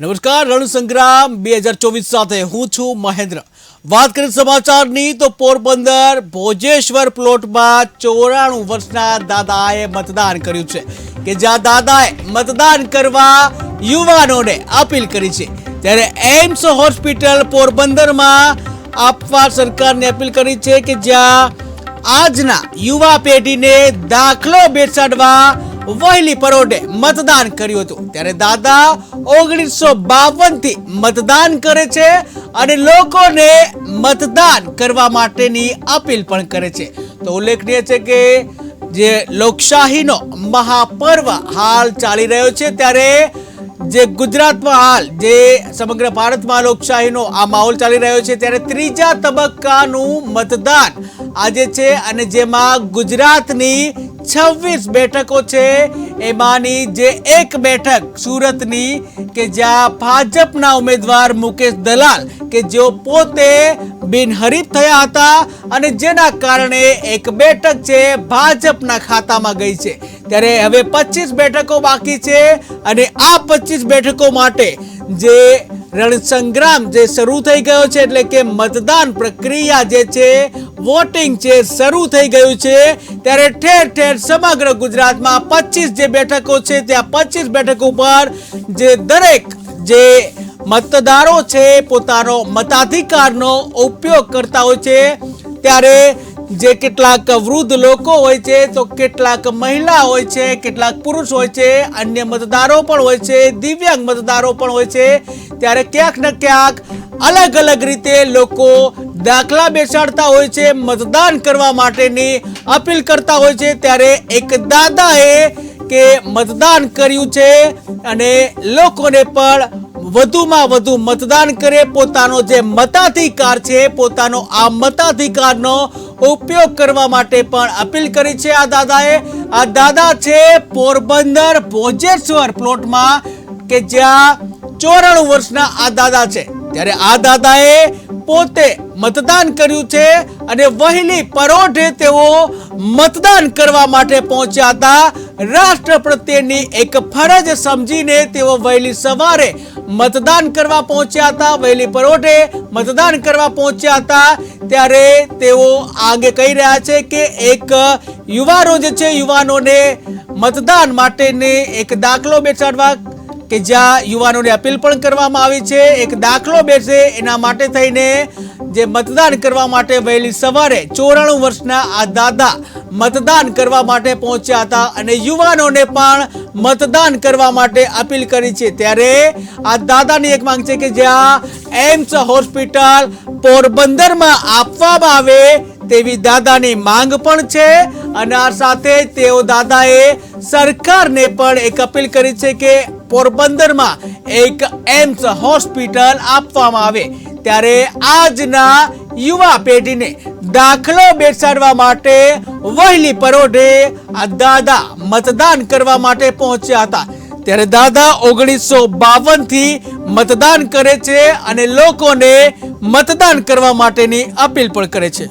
નમસ્કાર, રણસંગ્રામ બે હજાર ચોવીસ સાથે હું છું મહેન્દ્ર. વાત કરીએ સમાચારની તો પોરબંદર ભોજેશ્વર પ્લોટમાં ચોરાણું વર્ષના દાદાએ મતદાન કર્યું છે કે જ્યાં દાદાએ મતદાન કરવા યુવાનોને અપીલ કરી છે, ત્યારે એમ્સ હોસ્પિટલ પોરબંદરમાં આપવા સરકારને અપીલ કરી છે કે જ્યાં આજના યુવા પેઢીને દાખલો બેસાડવા વહેલી પરોઢે મતદાન કર્યું હતું. ત્યારે દાદા ઓગણીસો બાવનથી મતદાન કરે છે અને લોકોને મતદાન કરવા માટેની અપીલ પણ કરે છે. તો ઉલ્લેખનીય છે કે જે લોકશાહીનો મહાપર્વ હાલ ચાલી રહ્યો છે, ત્યારે જે ગુજરાતમાં હાલ, જે સમગ્ર ભારતમાં લોકશાહીનો આ માહોલ ચાલી રહ્યો છે, ત્યારે ત્રીજા તબક્કાનું મતદાન આજે છે અને જેમાં ગુજરાતની છવ્વીસ બેઠકો છે. એમાંની જે એક બેઠક સુરતની કે જ્યાં ભાજપના ઉમેદવાર મુકેશ દલાલ કે જેઓ પોતે બિનહરીફ થયા હતા અને જેના કારણે એક બેઠક છે ભાજપના ખાતામાં ગઈ છે. ત્યારે હવે પચીસ બેઠકો બાકી છે અને આ પચીસ બેઠકો માટે જે રણસંગ્રામ જે શરૂ થઈ ગયો છે એટલે કે મતદાન પ્રક્રિયા જે છે વોટિંગ છે શરૂ થઈ ગયું છે, ત્યારે ઠેર ઠેર સમગ્ર ગુજરાતમાં પચીસ જે બેઠકો છે, ત્યાં પચીસ બેઠકો ઉપર જે દરેક જે મતદારો છે, પોતાનો મતાધિકારનો ઉપયોગ કરતા હોય છે. ત્યારે જે કેટલાક વૃદ્ધ લોકો હોય છે, તો કેટલાક મહિલા હોય છે, કેટલાક પુરુષ હોય છે, અન્ય મતદારો પણ હોય છે, દિવ્યાંગ મતદારો પણ હોય છે. ત્યારે ક્યાંક ને ક્યાંક અલગ અલગ રીતે લોકો દાખલા બેસાડતા હોય છે, મતદાન કરવા માટેની અપીલ કરતા હોય છે, ત્યારે એક દાદાએ કે મતદાન કર્યું છે અને લોકોને પણ વધુમાં વધુ મતદાન કરે. પોતાનો જે મતાધિકાર છે, પોતાનો આ મતાધિકારનો ઉપયોગ કરવા માટે પણ અપીલ કરી છે આ દાદાએ. આ દાદા છે પોરબંદર ભોજેશ્વર પ્લોટમાં કે જ્યાં ચોરાણું વર્ષના આ દાદા છે. ત્યારે આ દાદાએ પોતે મતદાન કર્યું છે અને વહેલી પરોઢે તેઓ મતદાન કરવા માટે પહોંચ્યા હતા. રાષ્ટ્ર પ્રત્યેની એક ફરજ સમજીને તેઓ વહેલી સવારે મતદાન કરવા પહોંચ્યા હતા. વહેલી પરોઢે મતદાન કરવા પહોંચ્યા હતા. ત્યારે તેઓ આગે કહી રહ્યા છે કે એક યુવાનો જે છે, યુવાનોને મતદાન માટેને એક દાખલો બેસાડવા કે જ્યાં યુવાનોને અપીલ પણ કરવામાં આવી છે, એક દાખલો બેસે એના માટે થઈને જે મતદાન કરવા માટે વહેલી સવારે ચોરાણું વર્ષના આ દાદા મતદાન કરવા માટે પહોંચ્યા હતા અને યુવાનોને પણ મતદાન કરવા માટે અપીલ કરી છે. ત્યારે આ દાદાની એક માંગ છે કે જ્યાં એમ્સ હોસ્પિટલ પોરબંદરમાં આપવામાં આવે તેવી દાદાની માંગ પણ છે અને આ સાથે તેઓ દાદાએ સરકારને પણ એક અપીલ કરી છે કે પોરબંદરમાં એક એમ્સ હોસ્પિટલ આપવામાં આવે ત્યારે આજના યુવા પેઢીને દાખલો બેસાડવા માટે વહેલી પરોઢે આ દાદા મતદાન કરવા માટે પહોંચ્યા હતા. ત્યારે દાદા ઓગણીસો બાવનથી મતદાન કરે છે અને લોકોને મતદાન કરવા માટેની અપીલ પણ કરે છે.